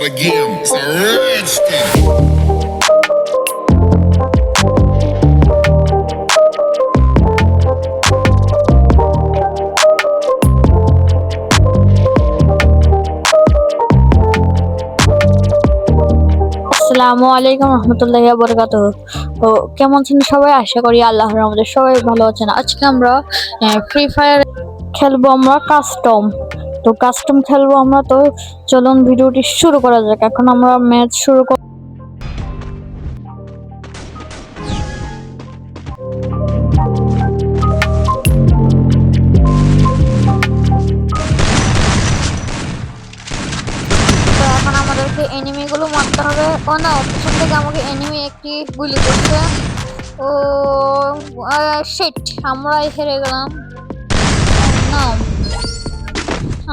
start again. আসসালামু আলাইকুম রহমতুল্লাহ বরকাত তো কেমন আছেন সবাই? আশা করি আল্লাহর রহমতে সবাই ভালো আছেন। আজকে আমরা ফ্রি ফায়ার খেলব আমরা কাস্টম তো কাস্টম খেলব আমরা, তো চলুন ভিডিওটি শুরু করা যাক। এখন আমরা ম্যাচ শুরু কর এখন আমাদেরকে এনিমি গুলো মারতে হবে। ও না, পিছন থেকে আমাকে এনিমি একটি গুলি করছে। ও শিট আমরাই হেরে গেলাম। না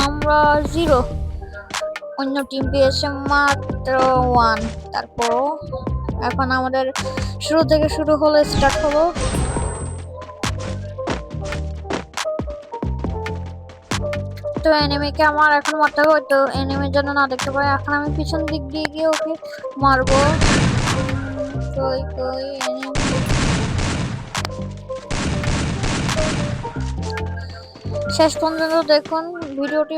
আমরা জিরো অন্য টিম পেয়েছে মাত্র ওয়ান তারপরও এখন আমাদের শুরু থেকে শুরু হলো স্টার্ট হলো। তো এনিমিকে আমার এখন মারতে হবে, তো এনিমির জন্য না দেখতে পাই। এখন আমি পিছন দিক দিয়ে গিয়ে ওকে মারবো। কই কই, enemy? শেষ পর্যন্ত দেখুন, ভিডিওটি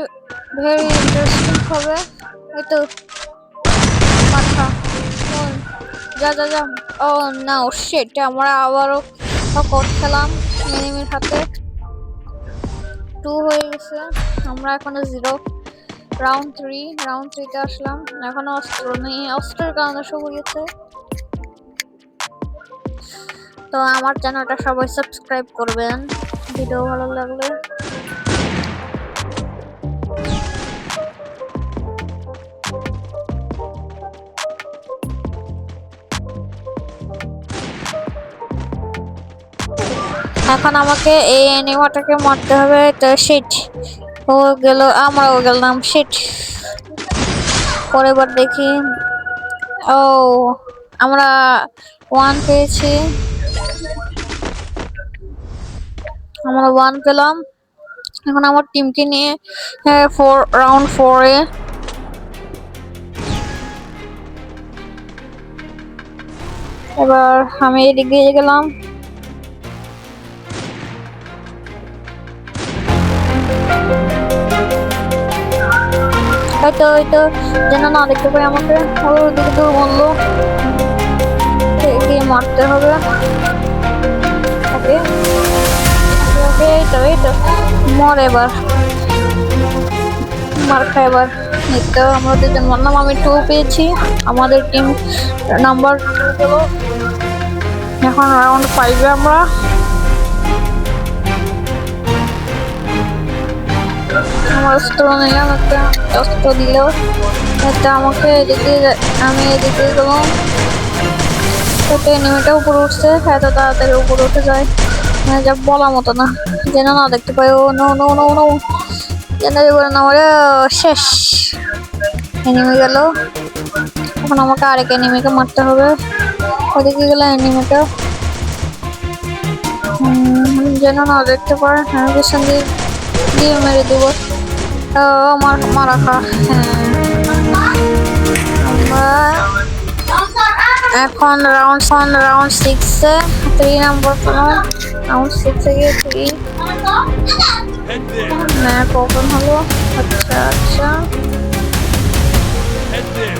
ভেরি ইন্টারেস্টিং হবে। এই তো, মাথা যা যা যা। ও, না, ও শিট আমরা আবারও কট খেলাম এনিমির হাতে। টু হয়ে গেছে, আমরা এখনও জিরো রাউন্ড থ্রি রাউন্ড থ্রিতে আসলাম। এখনও অস্ত্র নেই। অস্ত্রের কারণে সব গেছে। তো আমার চ্যানেলটা সবাই সাবস্ক্রাইব করবেন। ভিডিও ভালো লাগলে। এখন আমাকে এই অ্যানিমাটাকে মারতে হবে, তো শিট ও গেল, আমরাও গেলাম শিট পরের বার দেখি। ও, আমরা ওয়ান পেয়েছি। আমরা ওয়ান পেলাম এখন আমার টিমকে নিয়ে ফোর রাউন্ড ফোরে এবার আমি এদিকে গেলাম। হয়তো হয়তো, যেন না দেখতে পাই আমাকে। ওদিকে তো বলল মারতে হবে। তো এই তো, মর এবার। মার খা এবার। আমরা দুজন মারলাম, আমি টু পেয়েছি। আমাদের টিম নাম্বার এখন রাউন্ড ফাইভে আমরা। আমার অস্ত্র নিলাম, একটা অস্ত্র দিল। একটা আমাকে এদিকে আমি এদিকে গেলাম। একটা এনিমিটা উপরে উঠছে এত তাড়াতাড়ি উপরে উঠে যায়। মানে যা বলার মতো না। যেন না দেখতে পাই। Oh no no no no যেন না আমার শেষ। এনিমি গেল। এখন আমাকে আরেক এনিমিকে মারতে হবে। ওদিকে গেল এনিমিটা যেন না দেখতে পারে আমি পেছন দিয়ে মেরে দেবো। ও, মার, মারা খা। হ্যাঁ। এখন রাউন্ড ওয়ান রাউন্ড সিক্সে থ্রি নাম্বার পেলাম রাউন্ড সিক্সে গিয়ে three Head there. Map open হলো আচ্ছা আচ্ছা Head there.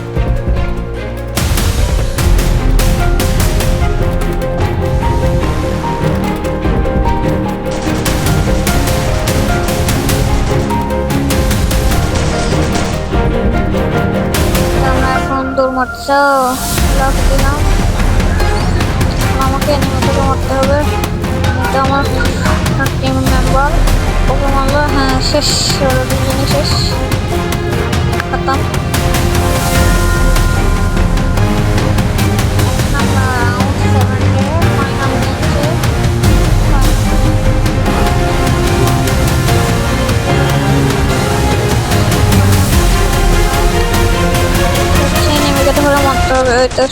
আমরা এখন দৌড় মারছে লাফ দিলাম এখন আমাকে হবে এটা আমার টিম মেম্বার ওকে মারলো হ্যাঁ শেষ দুজনে শেষ খতম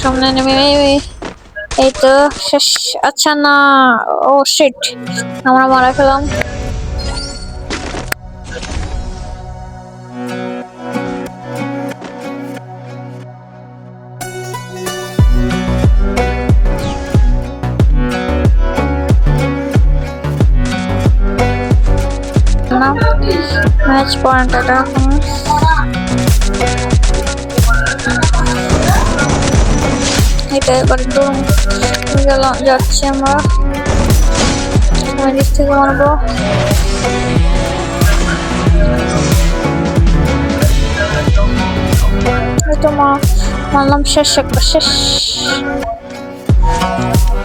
সামনে নেমে এই তো শেষ। আচ্ছা না ও শিট আমরা মারা ফেলাম। ম্যাচ পয়েন্ট এটা এটা এবার দূর গেলাম যাচ্ছি আমরা নিচ থেকে মারবো এই তো মা- মারলাম শেষ একটা শেষ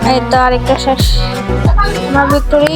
এই তো আরেকটা শেষ আমার ভিক্টোরি